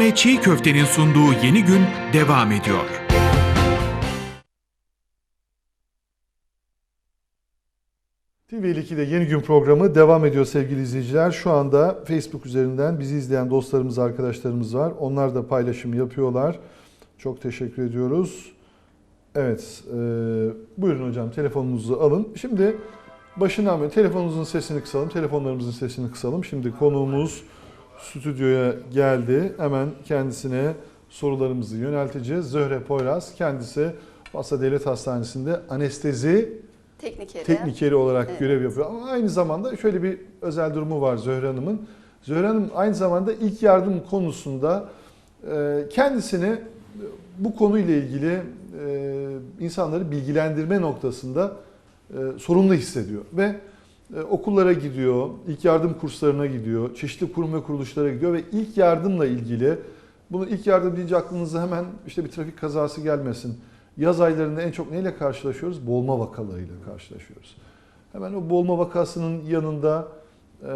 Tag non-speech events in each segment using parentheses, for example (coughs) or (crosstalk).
ve çiğ köftenin sunduğu yeni gün devam ediyor. TV2'de Yeni Gün programı devam ediyor sevgili izleyiciler. Şu anda Facebook üzerinden bizi izleyen dostlarımız, arkadaşlarımız var. Onlar da paylaşım yapıyorlar. Çok teşekkür ediyoruz. Evet, e, buyurun hocam telefonunuzu alın. Şimdi başından beri telefonunuzun sesini kısalım, telefonlarımızın sesini kısalım. Şimdi konuğumuz stüdyoya geldi. Hemen kendisine sorularımızı yönelteceğiz. Zöhre Poyraz, kendisi Basa Devlet Hastanesi'nde anestezi Teknikeri. teknikeri olarak Evet. görev yapıyor. Ama aynı zamanda şöyle bir özel durumu var Zöhre Hanım'ın. Zöhre Hanım aynı zamanda ilk yardım konusunda e, kendisini bu konuyla ilgili e, insanları bilgilendirme noktasında e, sorumlu hissediyor. Ve okullara gidiyor, ilk yardım kurslarına gidiyor, çeşitli kurum ve kuruluşlara gidiyor ve ilk yardımla ilgili bunu ilk yardım deyince aklınıza hemen işte bir trafik kazası gelmesin. Yaz aylarında en çok neyle karşılaşıyoruz? Boğulma vakalarıyla karşılaşıyoruz. Hemen o boğulma vakasının yanında e,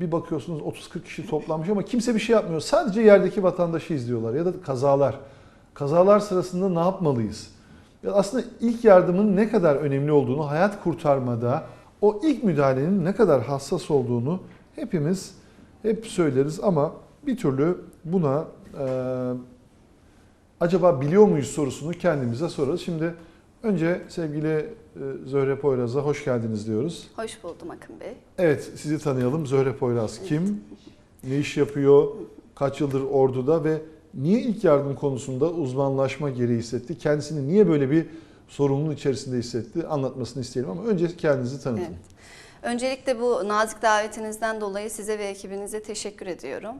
bir bakıyorsunuz 30-40 kişi toplanmış ama kimse bir şey yapmıyor. Sadece yerdeki vatandaşı izliyorlar ya da kazalar. Kazalar sırasında ne yapmalıyız? Ya aslında ilk yardımın ne kadar önemli olduğunu, hayat kurtarmada o ilk müdahalenin ne kadar hassas olduğunu hepimiz hep söyleriz ama bir türlü buna e, acaba biliyor muyuz sorusunu kendimize sorarız. Şimdi önce sevgili e, Zöhre Poyraz'a hoş geldiniz diyoruz. Hoş buldum Akın Bey. Evet sizi tanıyalım. Zöhre Poyraz kim? Ne iş yapıyor? Kaç yıldır orduda ve niye ilk yardım konusunda uzmanlaşma gereği hissetti? Kendisini niye böyle bir sorumluluğun içerisinde hissetti? Anlatmasını isteyelim ama önce kendinizi tanıtın. Evet. Öncelikle bu nazik davetinizden dolayı size ve ekibinize teşekkür ediyorum.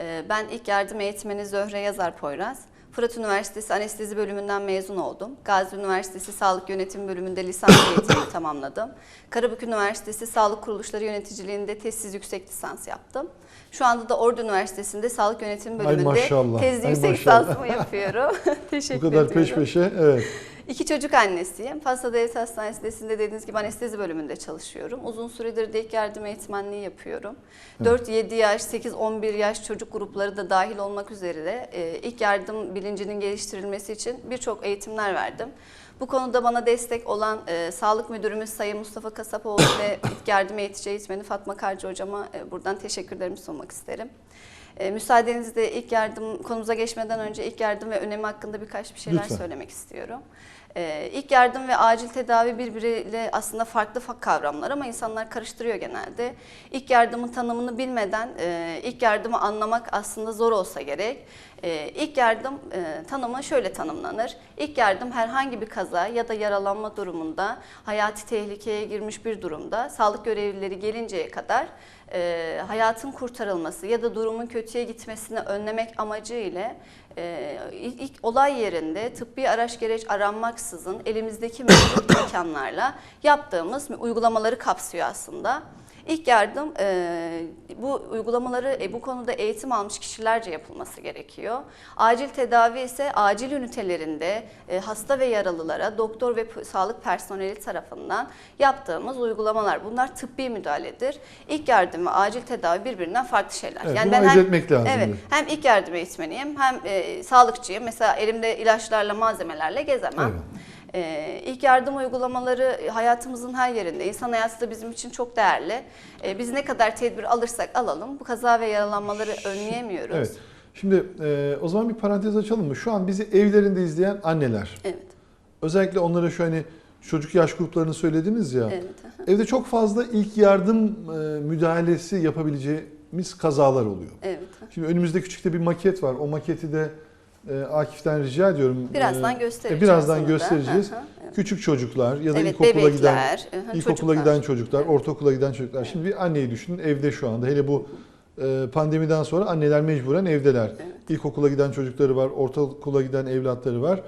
Ee, Ben ilk yardım eğitmeni Zöhre Yazar Poyraz. Fırat Üniversitesi Anestezi Bölümünden mezun oldum. Gazi Üniversitesi Sağlık Yönetimi Bölümünde lisans (coughs) eğitimimi tamamladım. Karabük Üniversitesi Sağlık Kuruluşları Yöneticiliğinde tezsiz yüksek lisans yaptım. Şu anda da Ordu Üniversitesi'nde Sağlık Yönetimi Bölümünde tezli yüksek lisansımı yapıyorum. teşekkür (laughs) Bu kadar ediyorum. peş peşe evet. İki çocuk annesiyim. Fasla Devlet Hastanesi'nde dediğiniz gibi anestezi bölümünde çalışıyorum. Uzun süredir de ilk yardım eğitmenliği yapıyorum. 4-7 yaş, 8-11 yaş çocuk grupları da dahil olmak üzere e, ilk yardım bilincinin geliştirilmesi için birçok eğitimler verdim. Bu konuda bana destek olan e, Sağlık Müdürümüz Sayın Mustafa Kasapoğlu ve (coughs) ilk yardım eğitici eğitmeni Fatma Karcı Hocama e, buradan teşekkürlerimi sunmak isterim. E, müsaadenizle ilk yardım konumuza geçmeden önce ilk yardım ve önemi hakkında birkaç bir şeyler Lütfen. söylemek istiyorum. Ee, ilk yardım ve acil tedavi birbiriyle aslında farklı fa- kavramlar ama insanlar karıştırıyor genelde. İlk yardımın tanımını bilmeden e, ilk yardımı anlamak aslında zor olsa gerek. E, ilk yardım e, tanımı şöyle tanımlanır. İlk yardım herhangi bir kaza ya da yaralanma durumunda hayati tehlikeye girmiş bir durumda sağlık görevlileri gelinceye kadar e, hayatın kurtarılması ya da durumun kötüye gitmesini önlemek amacı ile e, ilk, olay yerinde tıbbi araç gereç aranmaksızın elimizdeki mevcut (coughs) imkanlarla yaptığımız uygulamaları kapsıyor aslında. İlk yardım e, bu uygulamaları e, bu konuda eğitim almış kişilerce yapılması gerekiyor. Acil tedavi ise acil ünitelerinde e, hasta ve yaralılara doktor ve sağlık personeli tarafından yaptığımız uygulamalar. Bunlar tıbbi müdahaledir. İlk yardım ve acil tedavi birbirinden farklı şeyler. Evet, bunu ayırt etmek lazım Evet, hem ilk yardım eğitmeniyim hem e, sağlıkçıyım. Mesela elimde ilaçlarla, malzemelerle gezemem. Evet. Ee, ilk yardım uygulamaları hayatımızın her yerinde. İnsan hayatı da bizim için çok değerli. Ee, biz ne kadar tedbir alırsak alalım bu kaza ve yaralanmaları önleyemiyoruz. Evet. Şimdi e, o zaman bir parantez açalım mı? Şu an bizi evlerinde izleyen anneler. Evet. Özellikle onlara şu hani çocuk yaş gruplarını söylediniz ya. evet. Evde çok fazla ilk yardım e, müdahalesi yapabileceğimiz kazalar oluyor. Evet. Şimdi önümüzde küçük de bir maket var. O maketi de e, Akif'ten rica ediyorum. Birazdan E, göstereceğiz. birazdan onu da. göstereceğiz. Hı hı, evet. Küçük çocuklar ya da Evet, ilkokula giden bebekler, hı hı, ilkokula çocuklar. giden çocuklar, ortaokula giden çocuklar. Şimdi bir anneyi düşünün evde şu anda. Hele bu e, pandemiden sonra anneler mecburen evdeler. Evet. İlkokula giden çocukları var, ortaokula giden evlatları var.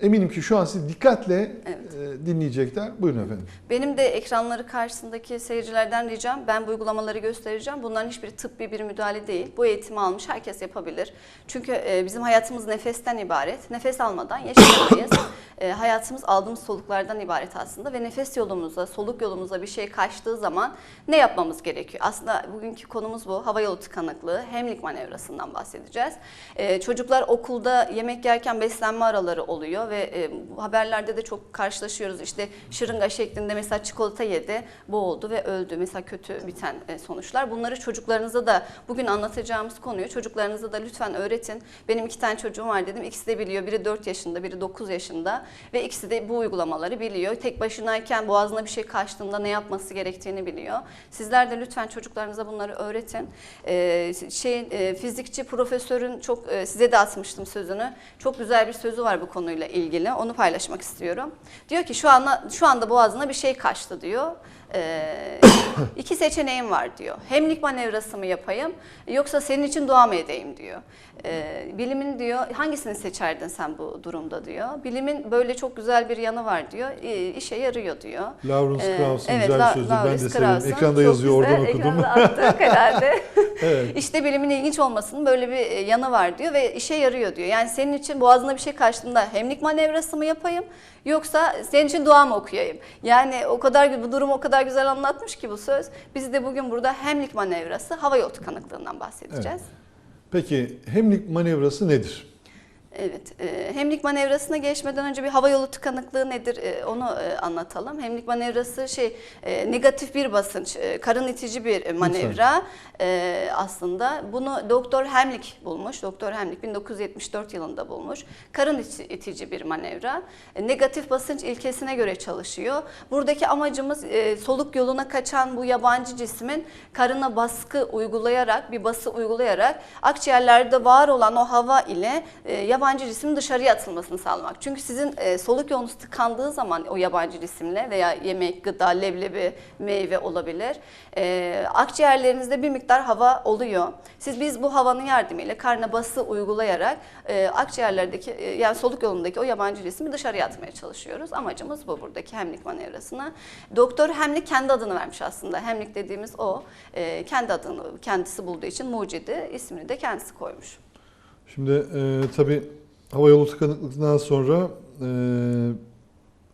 Eminim ki şu an sizi dikkatle Evet. e, dinleyecekler. Buyurun efendim. Benim de ekranları karşısındaki seyircilerden ricam ben bu uygulamaları göstereceğim. Bunların hiçbiri tıbbi bir müdahale değil. Bu eğitimi almış herkes yapabilir. Çünkü e, bizim hayatımız nefesten ibaret. Nefes almadan yaşayamayız. (coughs) E, hayatımız aldığımız soluklardan ibaret aslında ve nefes yolumuza, soluk yolumuza bir şey kaçtığı zaman ne yapmamız gerekiyor? Aslında bugünkü konumuz bu. Hava yolu tıkanıklığı, hemlik manevrasından bahsedeceğiz. E, çocuklar okulda yemek yerken beslenme araları oluyor ve e, haberlerde de çok karşılaşıyoruz. İşte şırınga şeklinde mesela çikolata yedi, boğuldu ve öldü. Mesela kötü biten e, sonuçlar. Bunları çocuklarınıza da bugün anlatacağımız konuyu çocuklarınıza da lütfen öğretin. Benim iki tane çocuğum var dedim. İkisi de biliyor. Biri 4 yaşında, biri 9 yaşında ve ikisi de bu uygulamaları biliyor. Tek başınayken boğazına bir şey kaçtığında ne yapması gerektiğini biliyor. Sizler de lütfen çocuklarınıza bunları öğretin. Ee, şey e, fizikçi profesörün çok e, size de atmıştım sözünü. Çok güzel bir sözü var bu konuyla ilgili. Onu paylaşmak istiyorum. Diyor ki şu anda şu anda boğazına bir şey kaçtı diyor. Ee, iki seçeneğim var diyor. Hemlik manevrası mı yapayım yoksa senin için dua mı edeyim diyor. Ee, bilimin diyor hangisini seçerdin sen bu durumda diyor. Bilimin böyle çok güzel bir yanı var diyor. İşe yarıyor diyor. Lawrence Ee, Krauss'un evet, güzel La- sözü. Ben de. Krauss'un Ekranda yazıyor, güzel, oradan okudum. Ekranda attık (laughs) herhalde. Evet. İşte bilimin ilginç olmasının böyle bir e, yanı var diyor ve işe yarıyor diyor. Yani senin için boğazına bir şey kaçtığında hemlik manevrası mı yapayım yoksa senin için dua mı okuyayım? Yani o kadar bu durumu o kadar güzel anlatmış ki bu söz. Biz de bugün burada hemlik manevrası hava yolu tıkanıklığından bahsedeceğiz. Peki hemlik manevrası nedir? Evet, e, hemlik manevrasına geçmeden önce bir hava yolu tıkanıklığı nedir e, onu e, anlatalım. Hemlik manevrası şey negatif bir basınç, karın itici bir manevra e, aslında. Bunu Doktor Hemlik bulmuş. Doktor Hemlik 1974 yılında bulmuş. Karın iti- itici bir manevra. Negatif basınç ilkesine göre çalışıyor. Buradaki amacımız soluk yoluna kaçan bu yabancı cismin karına baskı uygulayarak, bir bası uygulayarak akciğerlerde var olan o hava ile e, yabancı cismin dışarıya atılmasını sağlamak. Çünkü sizin e, soluk yolunuz tıkandığı zaman o yabancı cisimle veya yemek, gıda, leblebi, meyve olabilir. E, akciğerlerinizde bir miktar hava oluyor. Siz biz bu havanın yardımıyla karna bası uygulayarak e, akciğerlerdeki e, yani soluk yolundaki o yabancı cismi dışarıya atmaya çalışıyoruz. Amacımız bu buradaki hemlik manevrasına. Doktor Hemlik kendi adını vermiş aslında. Hemlik dediğimiz o. E, kendi adını kendisi bulduğu için mucidi ismini de kendisi koymuş. Şimdi e, tabii hava yolu tıkanıklığından sonra e,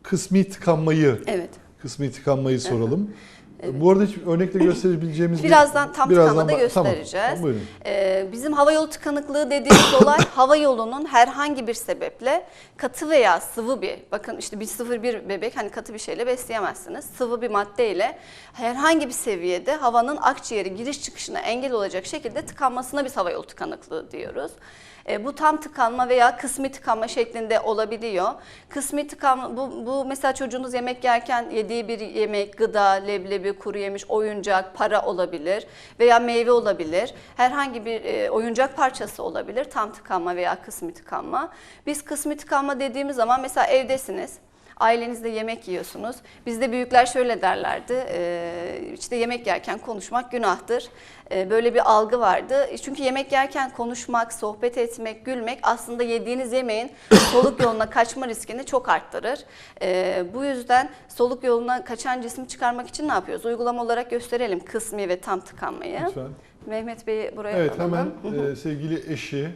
kısmi tıkanmayı Evet. kısmi tıkanmayı soralım. (laughs) Bu arada hiç örnekle gösterebileceğimiz bir- Birazdan tam tıkanmada ba- göstereceğiz. Tamam, buyurun. Ee, bizim hava yolu tıkanıklığı dediğimiz (coughs) olay hava yolunun herhangi bir sebeple katı veya sıvı bir bakın işte bir sıfır bir bebek hani katı bir şeyle besleyemezsiniz. Sıvı bir maddeyle herhangi bir seviyede havanın akciğeri giriş çıkışına engel olacak şekilde tıkanmasına biz hava yolu tıkanıklığı diyoruz. E, bu tam tıkanma veya kısmi tıkanma şeklinde olabiliyor. Kısmi tıkanma bu, bu mesela çocuğunuz yemek yerken yediği bir yemek, gıda, leblebi, kuru yemiş, oyuncak, para olabilir veya meyve olabilir. Herhangi bir e, oyuncak parçası olabilir. Tam tıkanma veya kısmi tıkanma. Biz kısmi tıkanma dediğimiz zaman mesela evdesiniz. Ailenizde yemek yiyorsunuz. Bizde büyükler şöyle derlerdi. e, işte yemek yerken konuşmak günahtır. E, böyle bir algı vardı. E, Çünkü yemek yerken konuşmak, sohbet etmek, gülmek aslında yediğiniz yemeğin (coughs) soluk yoluna kaçma riskini çok arttırır. E, bu yüzden soluk yoluna kaçan cismi çıkarmak için ne yapıyoruz? Uygulama olarak gösterelim kısmi ve tam tıkanmayı. Lütfen. Mehmet Bey'i buraya Evet alalım. hemen (laughs) e, sevgili eşi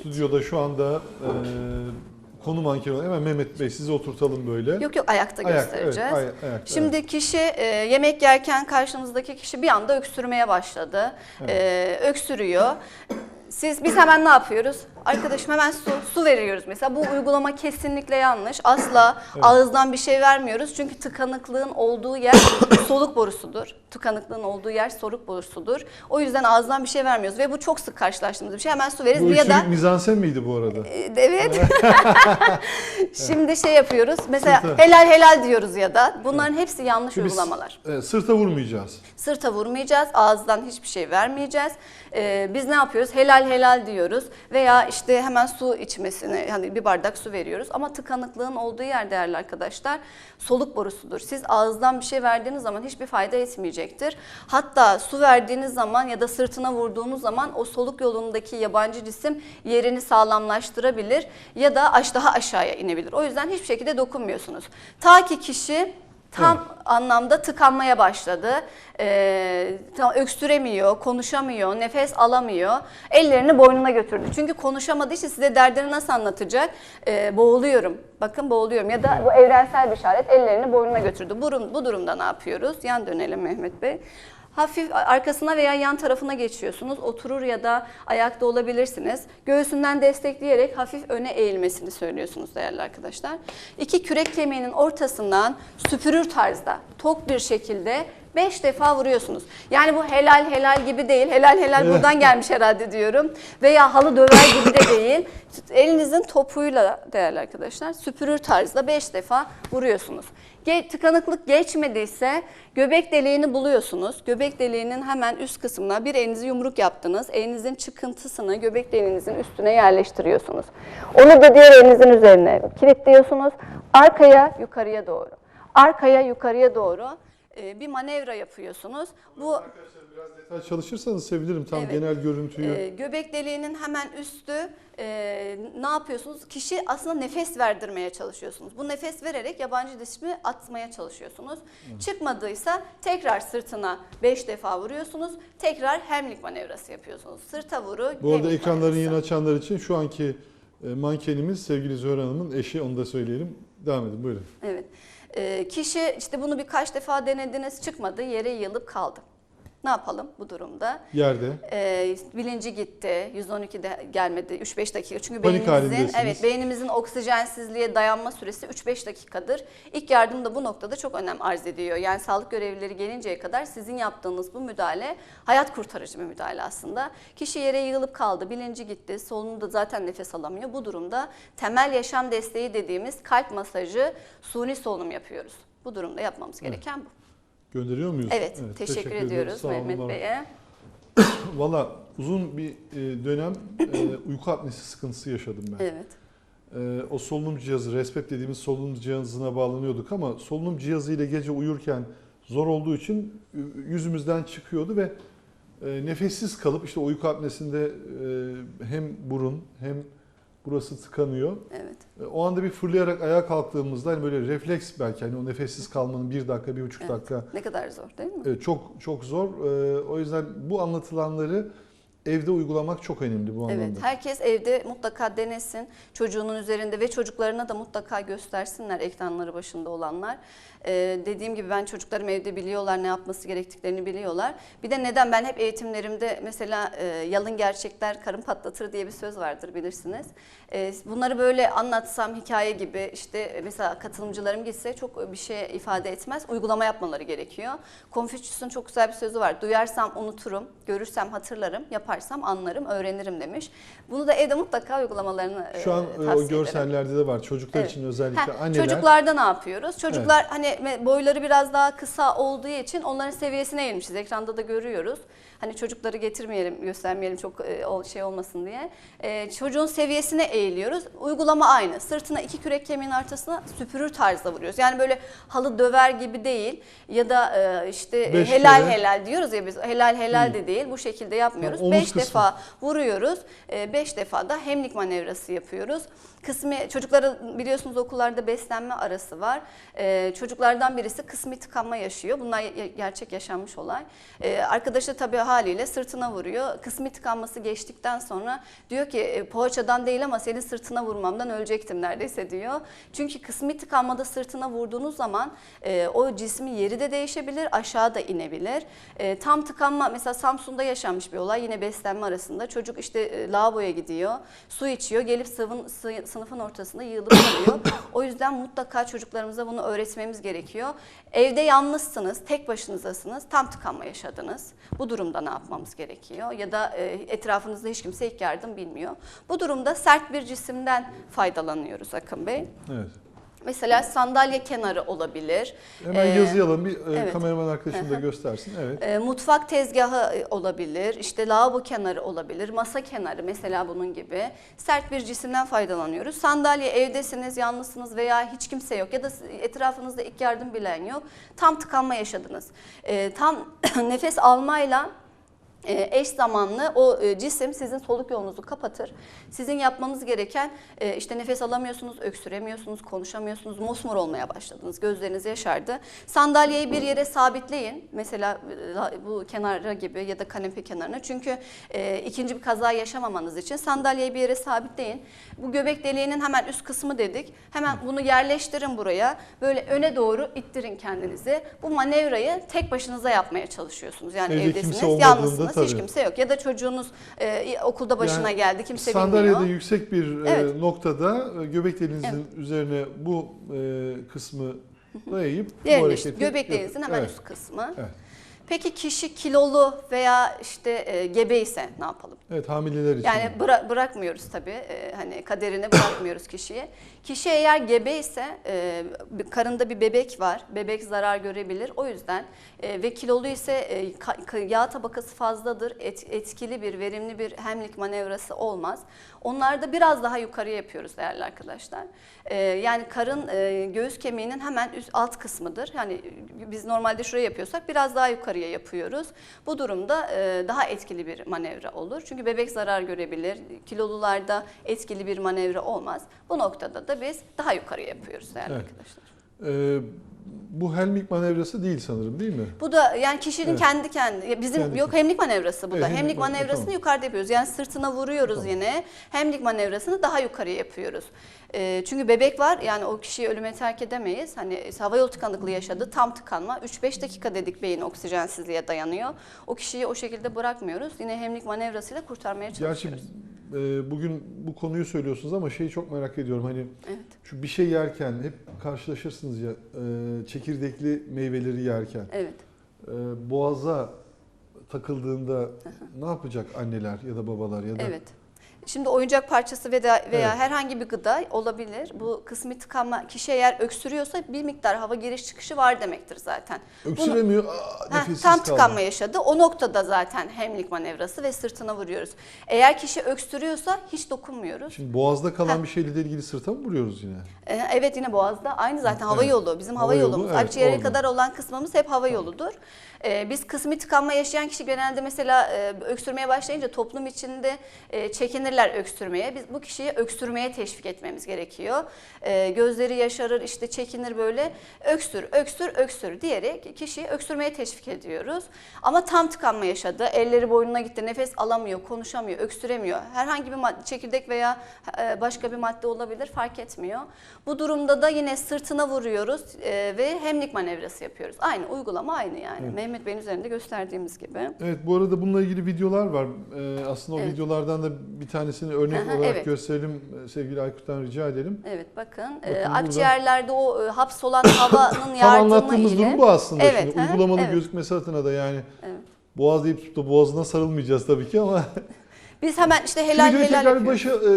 stüdyoda şu anda e, konu mankeni olan hemen Mehmet Bey sizi oturtalım böyle. Yok yok ayakta Ayak, göstereceğiz. evet, ay- ayakta, Şimdi kişi e, yemek yerken karşınızdaki kişi bir anda öksürmeye başladı. E, öksürüyor. Siz biz hemen ne yapıyoruz? Arkadaşım hemen su, su veriyoruz mesela. Bu uygulama kesinlikle yanlış. Asla ağızdan bir şey vermiyoruz. Çünkü tıkanıklığın olduğu yer (coughs) soluk borusudur. Tıkanıklığın olduğu yer soluk borusudur. O yüzden ağızdan bir şey vermiyoruz ve bu çok sık karşılaştığımız bir şey. Hemen su veririz Bu ya da mizansen miydi bu arada? e, Evet. (laughs) Şimdi şey yapıyoruz. Mesela Sırtı. helal helal diyoruz ya da. Bunların hepsi yanlış Biz, uygulamalar. e, sırta vurmayacağız. Sırta vurmayacağız, ağızdan hiçbir şey vermeyeceğiz. Ee, biz ne yapıyoruz? Helal helal diyoruz veya işte hemen su içmesine hani bir bardak su veriyoruz. Ama tıkanıklığın olduğu yer değerli arkadaşlar soluk borusudur. Siz ağızdan bir şey verdiğiniz zaman hiçbir fayda etmeyecektir. Hatta su verdiğiniz zaman ya da sırtına vurduğunuz zaman o soluk yolundaki yabancı cisim yerini sağlamlaştırabilir ya da daha aşağıya inebilir. O yüzden hiçbir şekilde dokunmuyorsunuz. Ta ki kişi tam anlamda tıkanmaya başladı. Ee, tam öksüremiyor, konuşamıyor, nefes alamıyor. Ellerini boynuna götürdü. Çünkü konuşamadığı için size derdini nasıl anlatacak? Ee, boğuluyorum. Bakın boğuluyorum. Ya da bu evrensel bir işaret ellerini boynuna götürdü. Bu, bu durumda ne yapıyoruz? Yan dönelim Mehmet Bey. Hafif arkasına veya yan tarafına geçiyorsunuz. Oturur ya da ayakta olabilirsiniz. Göğsünden destekleyerek hafif öne eğilmesini söylüyorsunuz değerli arkadaşlar. İki kürek kemiğinin ortasından süpürür tarzda tok bir şekilde 5 defa vuruyorsunuz. Yani bu helal helal gibi değil. Helal helal buradan gelmiş herhalde diyorum. Veya halı döver gibi de değil. Elinizin topuyla değerli arkadaşlar süpürür tarzda 5 defa vuruyorsunuz. Tıkanıklık geçmediyse göbek deliğini buluyorsunuz. Göbek deliğinin hemen üst kısmına bir elinizi yumruk yaptınız. Elinizin çıkıntısını göbek deliğinizin üstüne yerleştiriyorsunuz. Onu da diğer elinizin üzerine kilitliyorsunuz. Arkaya yukarıya doğru. Arkaya yukarıya doğru e, bir manevra yapıyorsunuz. Bu Arkadaşlar biraz detay çalışırsanız sevinirim tam Evet. genel görüntüyü. e, göbek deliğinin hemen üstü e, ne yapıyorsunuz? Kişi aslında nefes verdirmeye çalışıyorsunuz. Bu nefes vererek yabancı cismi atmaya çalışıyorsunuz. Çıkmadıysa tekrar sırtına 5 defa vuruyorsunuz. Tekrar hemlik manevrası yapıyorsunuz. Sırta vuru. Bu arada ekranların yeni açanlar için şu anki mankenimiz sevgili Zöhre Hanım'ın eşi onu da söyleyelim. Devam edin buyurun. Evet. Ee, kişi işte bunu birkaç defa denediniz çıkmadı yere yığılıp kaldı. Ne yapalım bu durumda? Yerde. Ee, bilinci gitti. 112'de gelmedi 3-5 dakika. Çünkü Panik beynimizin evet beynimizin oksijensizliğe dayanma süresi 3-5 dakikadır. İlk yardım da bu noktada çok önem arz ediyor. Yani sağlık görevlileri gelinceye kadar sizin yaptığınız bu müdahale hayat kurtarıcı bir müdahale aslında. Kişi yere yığılıp kaldı, bilinci gitti, solunumda zaten nefes alamıyor. Bu durumda temel yaşam desteği dediğimiz kalp masajı, suni solunum yapıyoruz. Bu durumda yapmamız gereken bu. Gönderiyor muyuz? Evet, teşekkür, ediyoruz Sağ olun, Mehmet. Bey'e. (coughs) Valla uzun bir e, dönem e, uyku apnesi sıkıntısı yaşadım ben. Evet. E, o solunum cihazı, respep dediğimiz solunum cihazına bağlanıyorduk ama solunum cihazı ile gece uyurken zor olduğu için yüzümüzden çıkıyordu ve nefessiz kalıp işte uyku apnesinde hem burun hem burası tıkanıyor. Evet. E, O anda bir fırlayarak ayağa kalktığımızda hani böyle refleks belki hani o nefessiz kalmanın bir dakika, bir buçuk Evet. dakika Ne kadar zor değil mi? e, çok çok zor. E, O yüzden bu anlatılanları evde uygulamak çok önemli bu anlamda. Evet, herkes evde mutlaka denesin. Çocuğunun üzerinde ve çocuklarına da mutlaka göstersinler ekranları başında olanlar. Ee, dediğim gibi ben çocuklarım evde biliyorlar ne yapması gerektiklerini biliyorlar. Bir de neden ben hep eğitimlerimde mesela e, yalın gerçekler karın patlatır diye bir söz vardır bilirsiniz. E, bunları böyle anlatsam hikaye gibi işte mesela katılımcılarım gitse çok bir şey ifade etmez. Uygulama yapmaları gerekiyor. Konfüçyüs'ün çok güzel bir sözü var. Duyarsam unuturum, görürsem hatırlarım, yaparsam anlarım, öğrenirim demiş. Bunu da evde mutlaka uygulamalarını e, Şu an e, tavsiye o ederim. görsellerde de var. Çocuklar Evet. için özellikle Ha, anneler. Çocuklarda ne yapıyoruz? Çocuklar hani boyları biraz daha kısa olduğu için onların seviyesine eğilmişiz. Ekranda da görüyoruz. Hani çocukları getirmeyelim, göstermeyelim çok e, şey olmasın diye. E, çocuğun seviyesine eğiliyoruz. Uygulama aynı. Sırtına iki kürek kemiğin ortasına süpürür tarzda vuruyoruz. Yani böyle halı döver gibi değil ya da e, işte Beş helal kere. helal diyoruz ya biz. Helal helal de değil. Bu şekilde yapmıyoruz. Omuz Beş kısmı. defa vuruyoruz. 5 defa da hemlik manevrası yapıyoruz. Kısmi çocuklara biliyorsunuz okullarda beslenme arası var. Ee, çocuklardan birisi kısmi tıkanma yaşıyor. Bunlar gerçek yaşanmış olay. Ee, arkadaşı tabii haliyle sırtına vuruyor. Kısmi tıkanması geçtikten sonra diyor ki "E, poğaçadan değil ama senin sırtına vurmamdan ölecektim neredeyse diyor. Çünkü kısmi tıkanmada sırtına vurduğunuz zaman e, o cismin yeri de değişebilir, aşağı da inebilir. E, tam tıkanma mesela Samsun'da yaşanmış bir olay yine beslenme arasında. Çocuk işte e, lavaboya gidiyor, su içiyor, gelip sıvın, sı- sınıfın ortasında yığılıp kalıyor. (coughs) o yüzden mutlaka çocuklarımıza bunu öğretmemiz gerekiyor. Evde yalnızsınız, tek başınızasınız, tam tıkanma yaşadınız. Bu durumda ne yapmamız gerekiyor? Ya da e, etrafınızda hiç kimse ilk yardım bilmiyor. Bu durumda sert bir cisimden faydalanıyoruz Akın Bey. Evet. Mesela sandalye kenarı olabilir. Hemen Ee, yazıyalım. Bir e, evet. kameraman arkadaşım da göstersin. Evet. E, mutfak tezgahı e, olabilir, işte lavabo kenarı olabilir, masa kenarı mesela bunun gibi. Sert bir cisimden faydalanıyoruz. Sandalye evdesiniz, yalnızsınız veya hiç kimse yok ya da etrafınızda ilk yardım bilen yok. Tam tıkanma yaşadınız. E, tam (coughs) nefes almayla eş zamanlı o e, cisim sizin soluk yolunuzu kapatır. Sizin yapmanız gereken e, işte nefes alamıyorsunuz, öksüremiyorsunuz, konuşamıyorsunuz, mosmor olmaya başladınız. Gözleriniz yaşardı. Sandalyeyi bir yere sabitleyin. Mesela e, bu kenara gibi ya da kanepe kenarına. Çünkü ikinci bir kaza yaşamamanız için sandalyeyi bir yere sabitleyin. Bu göbek deliğinin hemen üst kısmı dedik. Hemen bunu yerleştirin buraya. Böyle öne doğru ittirin kendinizi. Bu manevrayı tek başınıza yapmaya çalışıyorsunuz. Yani Evde evdesiniz, kimse olmadığında yalnızsınız, hiç tabii. kimse yok. Ya da çocuğunuz e, okulda başına Yani geldi, kimse Sandalyede bilmiyor. yüksek bir e, Evet. noktada e, göbek deliğinizin üzerine bu e, kısmı dayayıp bu hareketi Göbek deliğinizin yapın. hemen Evet. üst kısmı. Evet. Peki kişi kilolu veya işte e, gebe ise ne yapalım? Evet hamileler için. Yani bıra- bırakmıyoruz tabii. Ee, hani kaderine bırakmıyoruz kişiyi. Kişi eğer gebe ise e, karında bir bebek var. Bebek zarar görebilir. O yüzden e, ve kilolu ise e, yağ tabakası fazladır. Et- etkili bir, verimli bir hemlik manevrası olmaz. Onlarda biraz daha yukarıya yapıyoruz değerli arkadaşlar. E, yani karın e, göğüs kemiğinin hemen üst alt kısmıdır. Yani biz normalde şuraya yapıyorsak biraz daha yukarıya yapıyoruz. Bu durumda e, daha etkili bir manevra olur. Çünkü bebek zarar görebilir. Kilolularda etkili bir manevra olmaz. Bu noktada da biz daha yukarıya yapıyoruz değerli Evet. arkadaşlar. E, bu helmik manevrası değil sanırım değil mi? Bu da yani kişinin Evet. kendi kendi bizim Kendi- yok hemlik manevrası bu Evet, da. hemlik Hemlik man- manevrasını tamam. yukarıda yapıyoruz. Yani sırtına vuruyoruz Tamam. yine. Hemlik manevrasını daha yukarıya yapıyoruz. Ee, çünkü bebek var yani o kişiyi ölüme terk edemeyiz. Hani hava yolu tıkanıklığı yaşadı tam tıkanma. 3-5 dakika dedik beyin oksijensizliğe dayanıyor. O kişiyi o şekilde bırakmıyoruz. Yine hemlik manevrasıyla kurtarmaya Gerçi çalışıyoruz. e, bugün bu konuyu söylüyorsunuz ama şeyi çok merak ediyorum. Hani Evet. şu bir şey yerken hep karşılaşırsınız ya e, çekirdekli meyveleri yerken Evet. e, boğaza takıldığında ne yapacak anneler ya da babalar ya da Evet. Şimdi oyuncak parçası veya, veya Evet. herhangi bir gıda olabilir. Bu kısmi tıkanma kişi eğer öksürüyorsa bir miktar hava giriş çıkışı var demektir zaten. Bunu- öksüremiyor, aa, Ha, nefessiz tam tıkanma yaşadı. O noktada zaten hemlik manevrası ve sırtına vuruyoruz. Eğer kişi öksürüyorsa hiç dokunmuyoruz. Şimdi boğazda kalan Ha. bir şeyle ilgili sırta mı vuruyoruz yine? Ee, Evet yine boğazda aynı zaten hava Evet. yolu. Bizim hava, Hava yolu, yolumuz. evet, Akciğere kadar olan kısmımız hep hava yoludur. Ee, biz kısmi tıkanma yaşayan kişi genelde mesela e, öksürmeye başlayınca toplum içinde e, çekinirler öksürmeye. Biz bu kişiyi öksürmeye teşvik etmemiz gerekiyor. Ee, gözleri yaşarır, işte çekinir böyle. Öksür, öksür, öksür diyerek kişiyi öksürmeye teşvik ediyoruz. Ama tam tıkanma yaşadı. Elleri boynuna gitti, nefes alamıyor, konuşamıyor, öksüremiyor. Herhangi bir madde, çekirdek veya e, başka bir madde olabilir fark etmiyor. Bu durumda da yine sırtına vuruyoruz e, ve hemlik manevrası yapıyoruz. Aynı uygulama aynı yani. Evet. Mehmet Bey'in üzerinde gösterdiğimiz gibi. Evet bu arada bununla ilgili videolar var. Ee, aslında o Evet. videolardan da bir tanesini örnek Aha, olarak evet. gösterelim. Ee, Sevgili Aykut'tan rica edelim. Evet bakın, e, Bakın akciğerlerde o e, hapsolan (coughs) havanın Tam yardımı anlattığımız ile. durum bu aslında Evet, şimdi. ha, Uygulamalı evet. gözükmesi adına da yani Evet. boğaz deyip tutup da boğazına sarılmayacağız tabii ki ama Biz hemen işte Şu helal videoyu helal yapıyoruz. başa e,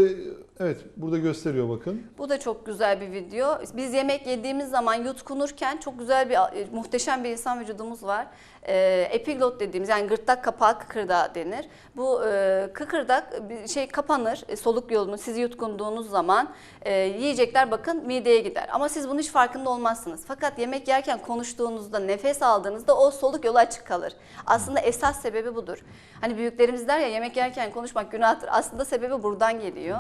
evet burada gösteriyor bakın. Bu da çok güzel bir video. Biz yemek yediğimiz zaman yutkunurken çok güzel bir e, muhteşem bir insan vücudumuz var. E, epiglot dediğimiz yani gırtlak kapağı kıkırdağı denir. Bu e, kıkırdak şey kapanır e, soluk yolunu siz yutkunduğunuz zaman e, yiyecekler bakın mideye gider. Ama siz bunun hiç farkında olmazsınız. Fakat yemek yerken konuştuğunuzda nefes aldığınızda o soluk yolu açık kalır. Aslında esas sebebi budur. Hani büyüklerimiz der ya yemek yerken konuşmak günahtır. Aslında sebebi buradan geliyor.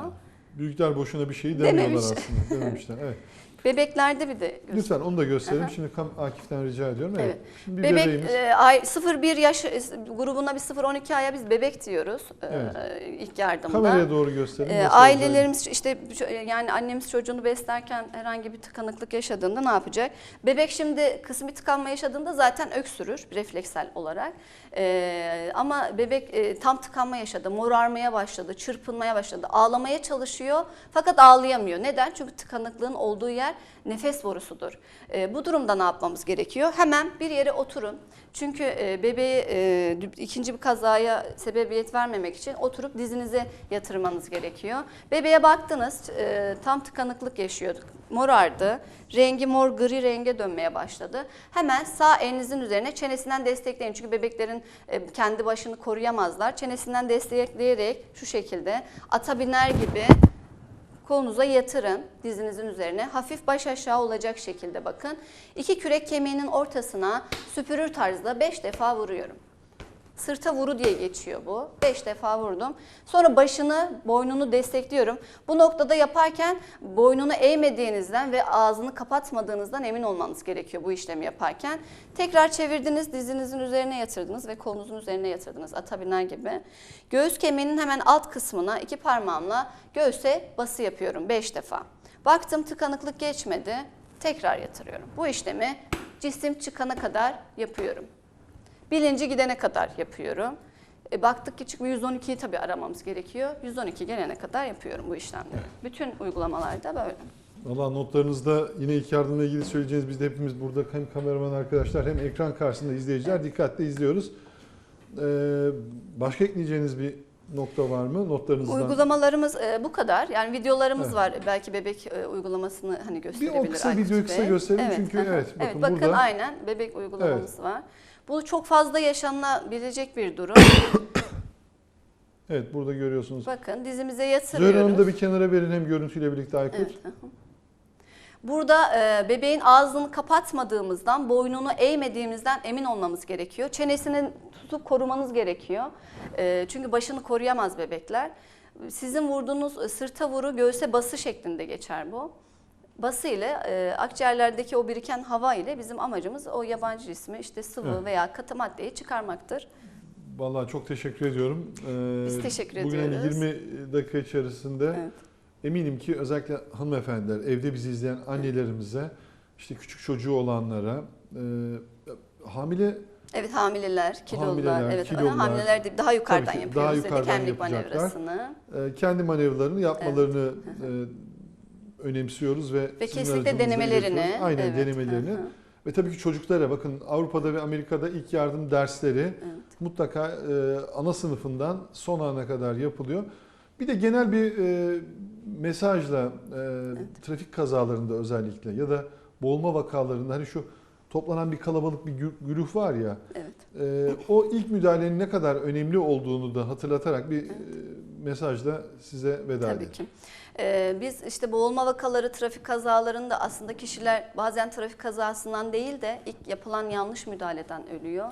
Büyükler boşuna bir şeyi demiyorlar Dememiş. aslında. Dememişler. Evet. (laughs) Bebeklerde bir de Lütfen onu da gösterelim. Aha. Şimdi Akif'ten rica ediyorum. Evet. Evet. Şimdi bir Bebek bebeğimiz. e, ay 0-1 yaş e, grubuna bir 0-12 aya biz bebek diyoruz e, Evet. ilk yardımda. Kameraya doğru gösterelim. E, ailelerimiz işte yani annemiz çocuğunu beslerken herhangi bir tıkanıklık yaşadığında ne yapacak? Bebek şimdi kısmi tıkanma yaşadığında zaten öksürür refleksel olarak. E, ama bebek e, tam tıkanma yaşadı, morarmaya başladı, çırpınmaya başladı, ağlamaya çalışıyor fakat ağlayamıyor. Neden? Çünkü tıkanıklığın olduğu yer nefes borusudur. E, bu durumda ne yapmamız gerekiyor? Hemen bir yere oturun. Çünkü e, bebeği e, ikinci bir kazaya sebebiyet vermemek için oturup dizinize yatırmanız gerekiyor. Bebeğe baktınız e, tam tıkanıklık yaşıyor. Morardı. Rengi mor gri renge dönmeye başladı. Hemen sağ elinizin üzerine çenesinden destekleyin. Çünkü bebeklerin e, kendi başını koruyamazlar. Çenesinden destekleyerek şu şekilde ata biner gibi Kolunuza yatırın dizinizin üzerine. Hafif baş aşağı olacak şekilde bakın. İki kürek kemiğinin ortasına süpürür tarzda 5 defa vuruyorum. Sırta vuru diye geçiyor bu. 5 defa vurdum. Sonra başını, boynunu destekliyorum. Bu noktada yaparken boynunu eğmediğinizden ve ağzını kapatmadığınızdan emin olmanız gerekiyor bu işlemi yaparken. Tekrar çevirdiniz, dizinizin üzerine yatırdınız ve kolunuzun üzerine yatırdınız ata biner gibi. Göğüs kemiğinin hemen alt kısmına iki parmağımla göğüse bası yapıyorum 5 defa. Baktım tıkanıklık geçmedi. Tekrar yatırıyorum. Bu işlemi cisim çıkana kadar yapıyorum. Bilinci gidene kadar yapıyorum. E, baktık ki çıkmıyor 112'yi tabii aramamız gerekiyor. 112 gelene kadar yapıyorum bu işlemleri. Bütün uygulamalarda böyle. Valla notlarınızda yine ilk yardımla ilgili söyleyeceğiniz biz de hepimiz burada hem kameraman arkadaşlar hem ekran karşısında izleyiciler dikkatle izliyoruz. Ee, başka ekleyeceğiniz bir nokta var mı notlarınızdan? Uygulamalarımız e, bu kadar. Yani videolarımız Evet. var. Belki bebek e, uygulamasını hani gösterebilir. kısa Aykut videoyu Bey. kısa gösterelim çünkü aha. evet, bakın evet, bakın burada- aynen bebek uygulamamız var. Bu çok fazla yaşanabilecek bir durum. (coughs) Evet burada görüyorsunuz. bakın dizimize Zöhre yatırıyoruz. Hanım'ı da bir kenara verin hem görüntüyle birlikte Aykut. Evet. Burada e, bebeğin ağzını kapatmadığımızdan, boynunu eğmediğimizden emin olmamız gerekiyor. Çenesini tutup korumanız gerekiyor. E, çünkü başını koruyamaz bebekler. Sizin vurduğunuz e, sırta vuru göğse bası şeklinde geçer bu. Bası ile e, akciğerlerdeki o biriken hava ile bizim amacımız o yabancı cismi işte sıvı Evet. veya katı maddeyi çıkarmaktır. Vallahi çok teşekkür ediyorum. Ee, Biz teşekkür bugün hani ediyoruz. 20 dakika içerisinde Evet. eminim ki özellikle hanımefendiler, evde bizi izleyen annelerimize, işte küçük çocuğu olanlara, e, hamile Evet hamileler, kilolar, Hamileler, evet kilolar. hamileler de daha yukarıdan ki, yapıyoruz daha dedik yukarıdan hemlik yapacaklar. manevrasını. e, kendi manevralarını yapmalarını e, önemsiyoruz ve, Ve kesinlikle denemelerini. Aynen evet, denemelerini. hı hı. Ve tabii ki çocuklara bakın Avrupa'da ve Amerika'da ilk yardım dersleri Evet. mutlaka e, ana sınıfından son ana kadar yapılıyor. Bir de genel bir e, mesajla e, trafik kazalarında özellikle ya da boğulma vakalarında hani şu toplanan bir kalabalık bir gü- güruh var ya Evet. e, o ilk müdahalenin ne kadar önemli olduğunu da hatırlatarak bir e, mesajla size veda Tabii edelim. ki. Ee, biz işte boğulma vakaları, trafik kazalarında aslında kişiler bazen trafik kazasından değil de ilk yapılan yanlış müdahaleden ölüyor.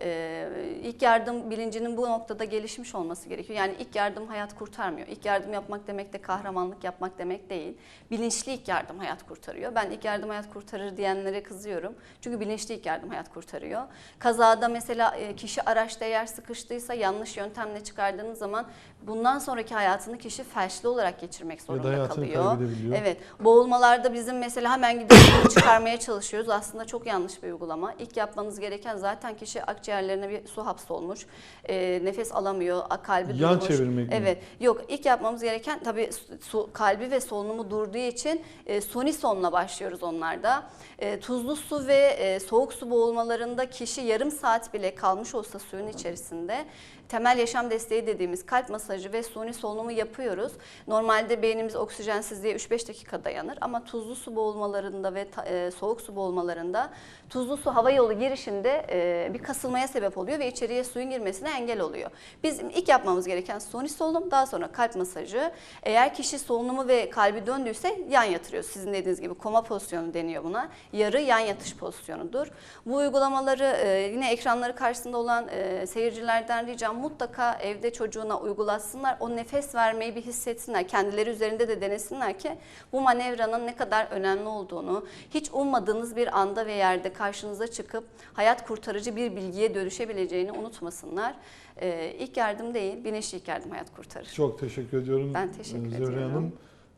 Ee, ilk yardım bilincinin bu noktada gelişmiş olması gerekiyor. Yani ilk yardım hayat kurtarmıyor. İlk yardım yapmak demek de kahramanlık yapmak demek değil. Bilinçli ilk yardım hayat kurtarıyor. Ben ilk yardım hayat kurtarır diyenlere kızıyorum. Çünkü bilinçli ilk yardım hayat kurtarıyor. Kazada mesela e, kişi araçta eğer sıkıştıysa yanlış yöntemle çıkardığınız zaman bundan sonraki hayatını kişi felçli olarak geçirmek Ya da zorunda kalıyor. Evet. Boğulmalarda bizim mesela hemen gidip çıkarmaya çalışıyoruz. Aslında çok yanlış bir uygulama. İlk yapmanız gereken zaten kişi akciğerlerine bir su hapsolmuş. e, nefes alamıyor, kalbi Yan durmuş. çevirmek mi? Evet. Yok ilk yapmamız gereken tabii su, kalbi ve solunumu durduğu için e, sonisonla başlıyoruz onlarda. E, tuzlu su ve e, soğuk su boğulmalarında kişi yarım saat bile kalmış olsa suyun içerisinde temel yaşam desteği dediğimiz kalp masajı ve suni solunumu yapıyoruz. Normalde beynimiz oksijensizliğe 3-5 dakika dayanır ama tuzlu su boğulmalarında ve e, soğuk su boğulmalarında tuzlu su hava yolu girişinde e, bir kasılmaya sebep oluyor ve içeriye suyun girmesine engel oluyor. Bizim ilk yapmamız gereken suni solunum daha sonra kalp masajı. Eğer kişi solunumu ve kalbi döndüyse yan yatırıyoruz. Sizin dediğiniz gibi koma pozisyonu deniyor buna. Yarı yan yatış pozisyonudur. Bu uygulamaları e, yine ekranları karşısında olan e, seyircilerden ricam mutlaka evde çocuğuna uygulatsınlar. O nefes vermeyi bir hissetsinler. Kendileri üzerinde de denesinler ki bu manevranın ne kadar önemli olduğunu, hiç ummadığınız bir anda ve yerde karşınıza çıkıp hayat kurtarıcı bir bilgiye dönüşebileceğini unutmasınlar. E, ilk yardım değil, bilinçli ilk yardım hayat kurtarır. Çok teşekkür ediyorum. Ben teşekkür Zöhre ediyorum. Hanım.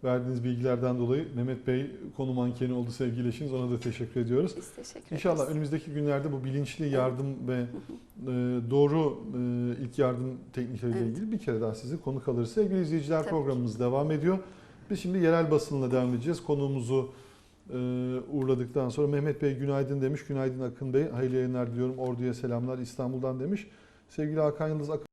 Verdiğiniz bilgilerden dolayı Mehmet Bey konu mankeni oldu sevgili eşiniz. Ona da teşekkür ediyoruz. Biz teşekkür İnşallah ederiz. önümüzdeki günlerde bu bilinçli yardım ve e, doğru e, ilk yardım teknikleriyle Evet. ilgili bir kere daha sizi konuk alırız. Sevgili izleyiciler Tabii ki. programımız devam ediyor. Biz şimdi yerel basınla devam edeceğiz. Konuğumuzu e, uğurladıktan sonra Mehmet Bey günaydın demiş. Günaydın Akın Bey. Hayırlı yayınlar diliyorum. Ordu'ya selamlar İstanbul'dan demiş. Sevgili Hakan Yıldız Akın